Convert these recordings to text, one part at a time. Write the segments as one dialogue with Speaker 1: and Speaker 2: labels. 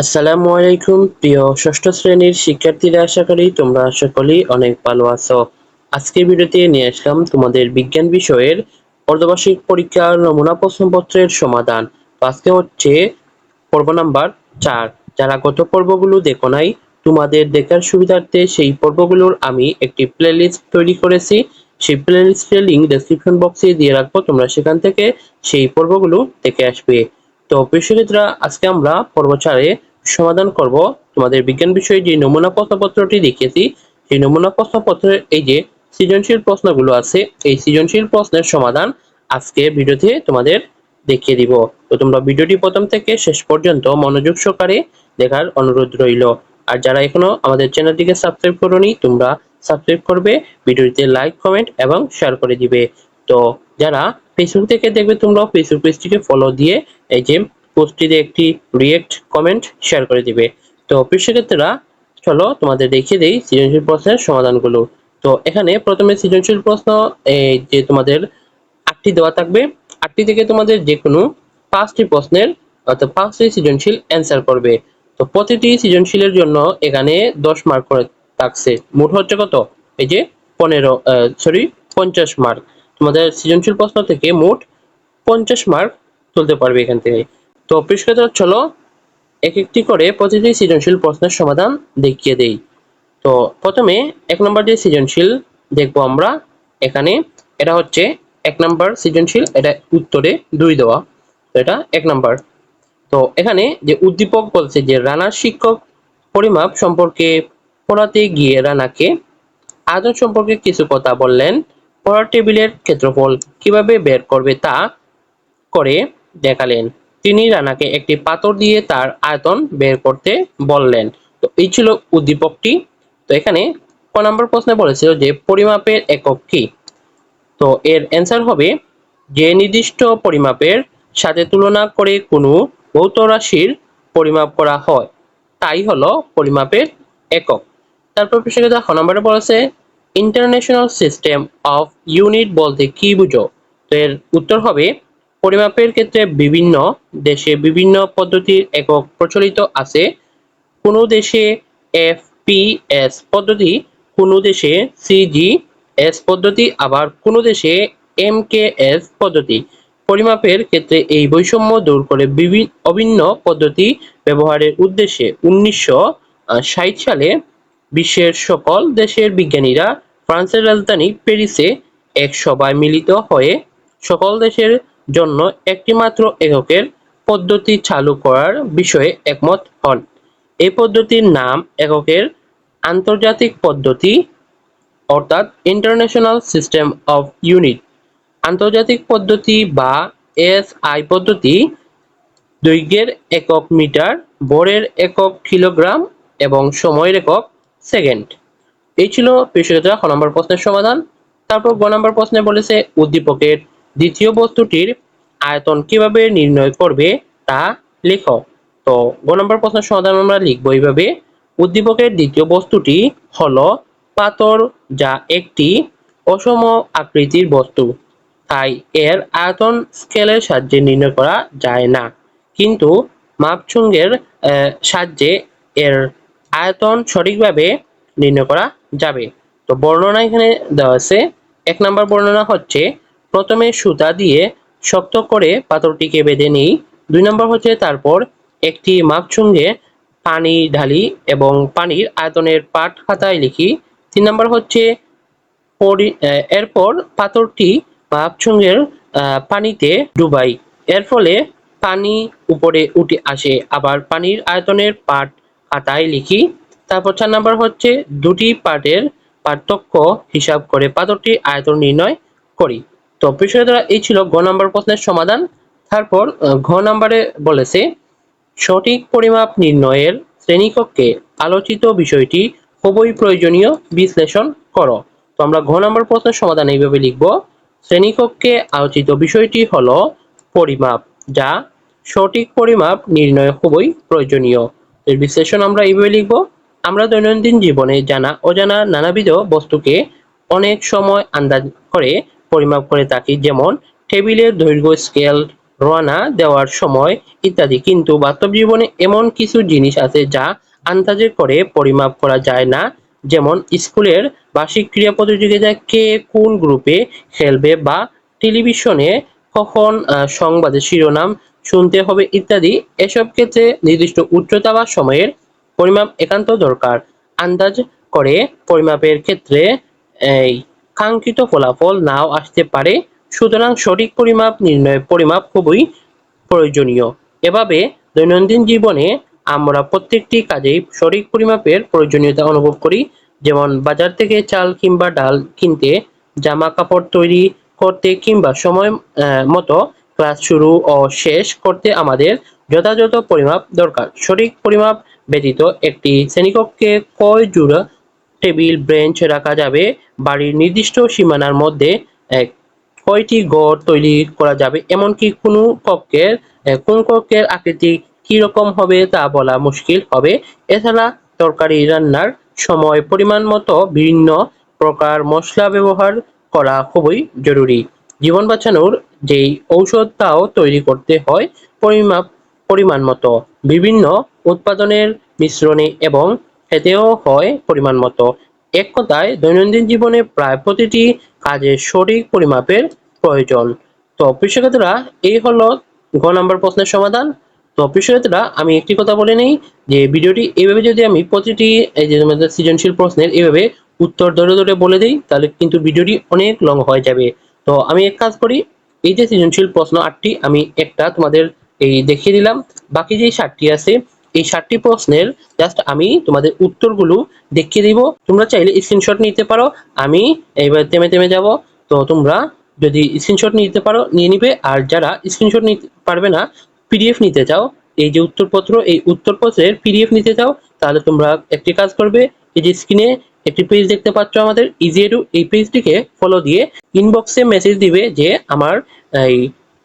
Speaker 1: আসসালামু আলাইকুম, প্রিয় ষষ্ঠ শ্রেণির শিক্ষার্থীরা, আশা করি তোমরা সকলেই অনেক ভালো আছো। আজকের ভিডিওতে নিয়ে আসলাম তোমাদের বিজ্ঞান বিষয়ের অর্ধবার্ষিক পরীক্ষার নমুনা প্রশ্নপত্রের সমাধান। আজকে হচ্ছে পর্ব নাম্বার চার। যারা গত পর্বগুলো দেখো নাই, তোমাদের দেখার সুবিধার্থে সেই পর্বগুলোর আমি একটি প্লেলিস্ট তৈরি করেছি। সেই প্লেলিস্টের লিঙ্ক ডেসক্রিপশন বক্সে দিয়ে রাখব, তোমরা সেখান থেকে সেই পর্বগুলো দেখে আসবে। তো প্রিয় আজকে আমরা পর্ব চারে সমাধান করব। তোমাদের বিজ্ঞান বিষয়ে যে নমুনা প্রশ্নপত্রটি দেখিয়েছি, সেই নমুনা প্রশ্নপত্রের এই যে সৃজনশীল প্রশ্নগুলো আছে, এই সৃজনশীল প্রশ্নের সমাধান আজকে ভিডিওতে তোমাদের দেখিয়ে দিব। তো তোমরা ভিডিওটি প্রথম থেকে শেষ পর্যন্ত মনোযোগ সহকারে দেখার অনুরোধ রইল। আর যারা এখনও আমাদের চ্যানেলটিকে সাবস্ক্রাইব করোনি, তোমরা সাবস্ক্রাইব করবে, ভিডিওটিতে লাইক, কমেন্ট এবং শেয়ার করে দিবে। তো যারা ফেসবুক থেকে দেখবে তোমরা ফেসবুক পেজটিকে ফলো দিয়ে এই যে পোস্টটিতে একটি রিয়েক্ট কমেন্ট শেয়ার করে দিবে। তো পৃষ্ঠক্ষেত্রেরা চলো তোমাদের দেখিয়ে দেই সৃজনশীল প্রশ্নের সমাধানগুলো। তো এখানে প্রথমে সৃজনশীল প্রশ্ন, এই যে তোমাদের আটটি দেওয়া থাকবে, আটটি থেকে তোমাদের যে কোনো পাঁচটি প্রশ্নের অর্থাৎ পাঁচটি সৃজনশীল অ্যান্সার করবে। তো প্রতিটি সৃজনশীলের জন্য এখানে দশ মার্ক করে থাকছে। মোট হচ্ছে কত? এই যে পনেরো সরি পঞ্চাশ মার্ক তোমাদের সৃজনশীল প্রশ্ন থেকে মোট পঞ্চাশ মার্ক তুলতে পারবে এখান থেকে। তো পরিষ্কার চলো এক একটি করে প্রতিটি সৃজনশীল প্রশ্নের সমাধান দেখিয়ে দেই। তো প্রথমে এক নম্বর যে সৃজনশীল দেখব আমরা এখানে, এটা হচ্ছে এক নম্বর সৃজনশীল, এটা উত্তরে দুই দেওয়া, তো এটা এক নম্বর। তো এখানে যে উদ্দীপক বলছে যে রানার শিক্ষক পরিমাপ সম্পর্কে পড়াতে গিয়ে রানাকে আদর সম্পর্কে কিছু কথা বললেন, পড়ার টেবিলের ক্ষেত্রফল কীভাবে বের করবে তা করে দেখালেন। তিনি রানাকে একটি পাথর দিয়ে তার আয়তন বের করতে বললেন। তো এই ছিল উদ্দীপকটি। তো এখানে ক নম্বর প্রশ্নে বলেছিল যে, পরিমাপের একক কি? তো এর অ্যান্সার হবে, যে নির্দিষ্ট পরিমাপের সাথে তুলনা করে কোনো ভৌত রাশির পরিমাপ করা হয়, তাই হলো পরিমাপের একক। তারপর পেশাগত খ নম্বরে বলেছে ইন্টারন্যাশনাল সিস্টেম অফ ইউনিট বলতে কি বুঝো? তো এর উত্তর হবে পরিমাপের ক্ষেত্রে বিভিন্ন দেশে বিভিন্ন পদ্ধতির একক প্রচলিত আছে। কোনো দেশে এফপিএস পদ্ধতি, কোনো দেশে সিজি এস পদ্ধতি, আবার কোনো দেশে এম কে এস পদ্ধতি। পরিমাপের ক্ষেত্রে এই বৈষম্য দূর করে বিভিন্ন অভিন্ন পদ্ধতি ব্যবহারের উদ্দেশ্যে উনিশশো ষাট সালে বিশ্বের সকল দেশের বিজ্ঞানীরা ফ্রান্সের রাজধানী প্যারিসে এক সভায় মিলিত হয়ে সকল দেশের জন্য একটিমাত্র এককের পদ্ধতি চালু করার বিষয়ে একমত হন। এই পদ্ধতির নাম এককের আন্তর্জাতিক পদ্ধতি অর্থাৎ ইন্টারন্যাশনাল সিস্টেম অফ ইউনিট। আন্তর্জাতিক পদ্ধতি বা এসআই পদ্ধতি দৈর্ঘ্যের একক মিটার, ভরের একক কিলোগ্রাম এবং সময়ের একক সেকেন্ড। এই ছিল পেশাগত খ নম্বর প্রশ্নের সমাধান। তারপর গ নম্বর প্রশ্নে বলেছে উদ্দীপকের দ্বিতীয় বস্তুটির আয়তন কীভাবে নির্ণয় করবে তা লেখো। তো গ নম্বর প্রশ্নের সমাধান আমরা লিখব এইভাবে। উদ্দীপকের দ্বিতীয় বস্তুটি হলো পাথর, যা একটি অসম আকৃতির বস্তু। তাই এর আয়তন স্কেলের সাহায্যে নির্ণয় করা যায় না। কিন্তু মাপচুঙ্গের সাহায্যে এর আয়তন সঠিকভাবে নির্ণয় করা যাবে। তো বর্ণনা এখানে দেওয়া আছে। এক নম্বর বর্ণনা হচ্ছে প্রথমে সুতা দিয়ে শক্ত করে পাথরটিকে বেঁধে নিই। দুই নম্বর হচ্ছে তারপর একটি মাপচুঙ্গে পানি ঢালি এবং পানির আয়তনের পাট খাতায় লিখি। তিন নম্বর হচ্ছে এরপর পাথরটি মাপচুঙ্গের পানিতে ডুবাই। এর ফলে পানি উপরে উঠে আসে, আবার পানির আয়তনের পাট খাতায় লিখি। তারপর চার নম্বর হচ্ছে দুটি পাটের পার্থক্য হিসাব করে পাথরটির আয়তন নির্ণয় করি। তো বিষয়টা এই ছিল গ নম্বর প্রশ্নের সমাধান। তারপর ঘ নম্বরে বলেছে, সঠিক পরিমাপ নির্ণয়ের শ্রেণীকক্ষে আলোচিত বিষয়টি খুবই প্রয়োজনীয় বিশ্লেষণ করো। তো আমরা ঘ নম্বর প্রশ্নের সমাধান এইভাবে লিখব। শ্রেণীকক্ষে আলোচিত বিষয়টি হল পরিমাপ, যা সঠিক পরিমাপ নির্ণয় খুবই প্রয়োজনীয়। এর বিশ্লেষণ আমরা এইভাবে লিখব। আমরা দৈনন্দিন জীবনে জানা, অজানা নানাবিধ বস্তুকে অনেক সময় আন্দাজ করে পরিমাপ করে থাকি যেমন টেবিলের দৈর্ঘ্য, স্কেল, রওনা দেওয়ার সময় ইত্যাদি। কিন্তু বাস্তব জীবনে এমন কিছু জিনিস আছে যা আন্দাজে করে পরিমাপ করা যায় না। যেমন স্কুলের বার্ষিক ক্রীড়া প্রতিযোগিতায় কে কোন গ্রুপে খেলবে বা টেলিভিশনে কখন সংবাদের শিরোনাম শুনতে হবে ইত্যাদি, এসব ক্ষেত্রে নির্দিষ্ট উচ্চতা বা সময়ের পরিমাপ একান্ত দরকার। আন্দাজ করে পরিমাপের ক্ষেত্রে, এই কাঙ্ক্ষিত ফলাফল নাও আসতে পারে, সুতরাং সঠিক পরিমাপ নির্ণয়ের পরিমাপ খুবই প্রয়োজনীয়। এভাবে দৈনন্দিন জীবনে আমরা প্রত্যেকটি কাজেই সঠিক পরিমাপের প্রয়োজনীয়তা অনুভব করি, যেমন বাজার থেকে চাল কিংবা ডাল কিনতে জামা কাপড় তৈরি করতে কিংবা সময় মতো ক্লাস শুরু ও শেষ করতে আমাদের যথাযথ পরিমাপ দরকার। সঠিক পরিমাপ ব্যতীত একটি শ্রেণীকক্ষে কয় জোড়া টেবিল বেঞ্চ রাখা যাবে। বাড়ির নির্দিষ্ট সীমানার মধ্যে কয়টি ঘর তৈরি করা যাবে, এমনকি কোনো কক্ষের কোন কক্ষের আকৃতি কি রকম হবে তা বলা মুশকিল হবে। এছাড়া তরকারি রান্নার সময় পরিমাণ মতো বিভিন্ন প্রকার মশলা ব্যবহার করা খুবই জরুরি। জীবন বাঁচানোর যেই ঔষধ তাও তৈরি করতে হয় পরিমাপ, পরিমাণ মতো। বিভিন্ন উৎপাদনের মিশ্রণে এবং খেতেও হয় পরিমাণ মতো। এক কথায়, দৈনন্দিন জীবনে প্রায় প্রতিটি কাজে সঠিক পরিমাপের প্রয়োজন। তো কৃষকরা এই হলো ঘ নম্বর প্রশ্নের সমাধান। তো কৃষকরা আমি একটি কথা বলে নেই যে, ভিডিওটি এইভাবে যদি আমি প্রতিটি, এই যে আমাদের সৃজনশীল প্রশ্নের এইভাবে উত্তর ধরে ধরে বলে দিই, তাহলে কিন্তু ভিডিওটি অনেক লং হয়ে যাবে। তো আমি এক কাজ করি, এই যে সৃজনশীল প্রশ্ন আটটি আমি একটা তোমাদের এই দেখিয়ে দিলাম। বাকি যে ষাটটি আছে এই ষাটটি প্রশ্নের জাস্ট আমি তোমাদের উত্তরগুলো দেখিয়ে দিব। তোমরা চাইলে স্ক্রিনশট নিতে পারো। আমি এইবার থেমে থেমে যাব। তো তোমরা যদি স্ক্রিনশট নিতে পারো, নিয়ে নিবে। আর যারা স্ক্রিনশট নিতে পারবে না পিডিএফ নিতে চাও, এই যে উত্তরপত্র, এই উত্তরপত্রের পিডিএফ নিতে চাও, তাহলে তোমরা একটি কাজ করবে। এই যে স্ক্রিনে একটি পেজ দেখতে পাচ্ছ আমাদের ইজিএডু এই পেজটিকে ফলো দিয়ে ইনবক্সে মেসেজ দিবে যে আমার এই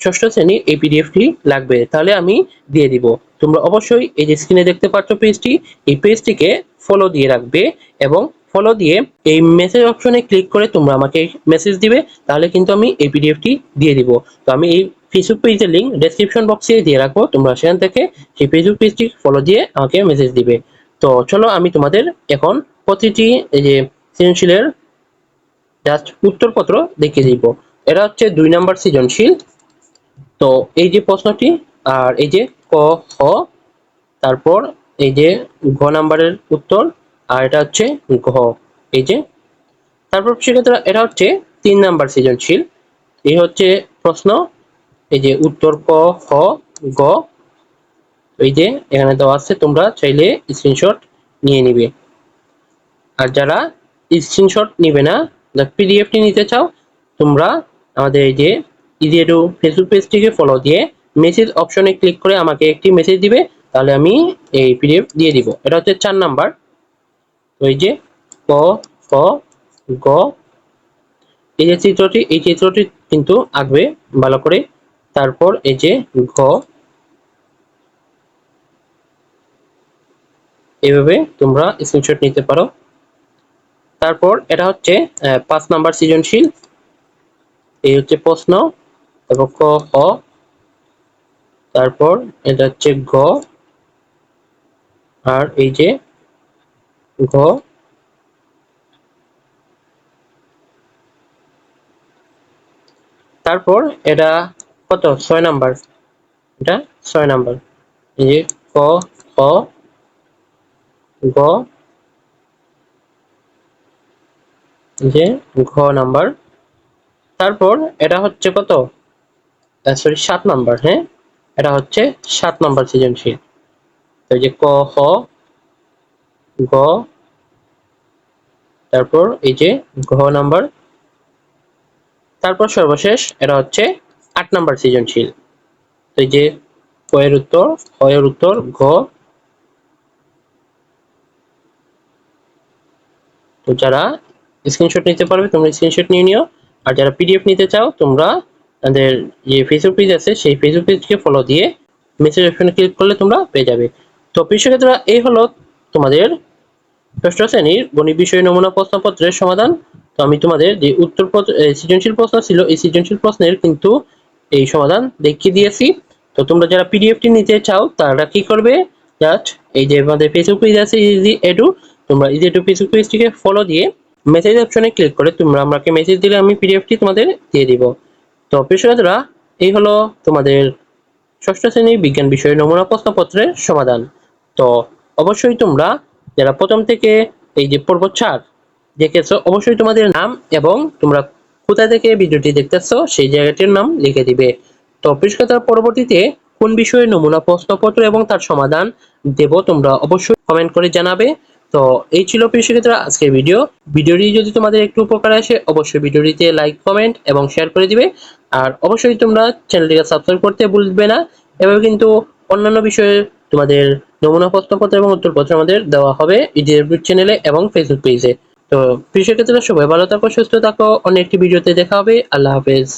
Speaker 1: ষষ্ঠ শ্রেণির এই পিডিএফটি লাগবে। তাহলে আমি দিয়ে দিব। তোমরা অবশ্যই এই যে স্ক্রিনে দেখতে পাচ্ছ পেজটি এই পেজটিকে ফলো দিয়ে রাখবে এবং ফলো দিয়ে এই মেসেজ অপশনে ক্লিক করে তোমরা আমাকে মেসেজ দিবে, তাহলে কিন্তু আমি এই পিডিএফটি দিয়ে দিব। তো আমি এই ফেসবুক পেজের লিঙ্ক ডেসক্রিপশন বক্সে দিয়ে রাখব, তোমরা সেখান থেকে সেই ফেসবুক পেজটি ফলো দিয়ে আমাকে মেসেজ দিবে। তো চলো আমি তোমাদের এখন প্রতিটি এই যে সৃজনশীলের জাস্ট উত্তরপত্র দেখিয়ে দিব। এটা হচ্ছে দুই নাম্বার সৃজনশীল। তো এই যে প্রশ্নটি আর এই যে ক খ তারপর এই যে ঘ নাম্বারের উত্তর, আর এটা হচ্ছে ঘ, এই যে। তারপর সেক্ষেত্রে এটা হচ্ছে তিন নাম্বার সৃজনশীল। এই হচ্ছে প্রশ্ন, এই যে উত্তর ক গ, এই যে এখানে দেওয়া আছে, তোমরা চাইলে স্ক্রিনশট নিয়ে নিবে। আর যারা স্ক্রিনশট নিবে না পিডিএফটি নিতে চাও, তোমরা আমাদের এই যে ইজিএডু ফেসবুক পেজটিকে ফলো দিয়ে মেসেজ অপশনে ক্লিক করে আমাকে একটি মেসেজ দিবে, তাহলে আমি এই পিডিএফ দিয়ে দিব। এটা হচ্ছে চার নাম্বার। ওই যে ক ফ, গ, এই যে চিত্রটি, এই চিত্রটি কিন্তু আঁকবে ভালো করে। তারপর এই যে ঘ, এভাবে তোমরা স্ক্রিনশট নিতে পারো। তারপর এটা হচ্ছে পাঁচ নাম্বার সৃজনশীল। এই হচ্ছে প্রশ্ন তারপর ক খ তারপর এটা হচ্ছে ঘ, আর এই যে ঘ। তারপর এটা কত? ছয় নাম্বার। এটা ছয় নাম্বার। এই যে ক খ গ যে ঘ নাম্বার। তারপর এটা হচ্ছে কত? সরি সাত নাম্বার হ্যাঁ? এটা হচ্ছে সাত নম্বর সৃজনশীল। তো যে ক খ গ, তারপর এই যে ঘ নাম্বার। তারপর সর্বশেষ এটা হচ্ছে আট নাম্বার সৃজনশীল। তো এই যে কয়ের উত্তর কয়ের উত্তর, ঘ। তো যারা স্ক্রিনশট নিতে পারবে, তোমরা স্ক্রিনশট নিয়ে নিও। আর যারা পিডিএফ নিতে চাও, তোমরা আমাদের যে ফেসবুক পেজ আছে, সেই ফেসবুক পেজকে ফলো দিয়ে মেসেজ অপশনে ক্লিক করলে তোমরা পেয়ে যাবে। তো শিক্ষার্থীরা এই হলো তোমাদের ষষ্ঠ শ্রেণির গণিত বিষয় নমুনা প্রশ্নপত্রের সমাধান। তো আমি তোমাদের যে উত্তর সৃজনশীল প্রশ্ন ছিল, এই সৃজনশীল প্রশ্নের কিন্তু এই সমাধান দেখিয়ে দিয়েছি। তো তোমরা যারা পিডিএফটি নিতে চাও, তারা কি করবে? জাস্ট এই যে আমাদের ফেসবুক পেজ আছে ইজি এডু তোমরা ইজি এডু ফেসবুক পেজটিকে ফলো দিয়ে মেসেজ অপশনে ক্লিক করে তোমরা আমাকে মেসেজ দিলে আমি পিডিএফটি তোমাদের দিয়ে দিব। তো পেশাদাররা এই হলো তোমাদের ষষ্ঠ শ্রেণির বিজ্ঞান বিষয়ের নমুনা প্রশ্নপত্রের সমাধান। তো অবশ্যই তোমরা যারা প্রথম থেকে এই যে পর্ব চার দেখেছ, অবশ্যই তোমাদের নাম এবং তোমরা কোথা থেকে ভিডিওটি দেখতেছো সেই জায়গাটির নাম লিখে দিবে। তো পরিষ্কার পরবর্তীতে কোন বিষয়ে নমুনা প্রশ্নপত্র এবং তার সমাধান দেব তোমরা অবশ্যই কমেন্ট করে জানাবে। তো এই ছিল প্রিয় শিক্ষার্থীরা আজকের ভিডিও ভিডিওটি যদি তোমাদের একটু উপকার আসে, অবশ্যই ভিডিওটিতে লাইক কমেন্ট এবং শেয়ার করে দিবে। আর অবশ্যই তোমরা চ্যানেলটিকে সাবস্ক্রাইব করতে ভুলবে না। এভাবে কিন্তু অন্যান্য বিষয়ে তোমাদের নমুনা প্রশ্নপত্র এবং উত্তরপত্র আমাদের দেওয়া হবে ইউটিউব চ্যানেলে এবং ফেসবুক পেজে তো প্রিয় শিক্ষার্থীরা, সবাই ভালো থাকো, সুস্থ থাকো। অন্য একটি ভিডিওতে দেখা হবে। আল্লাহ হাফেজ।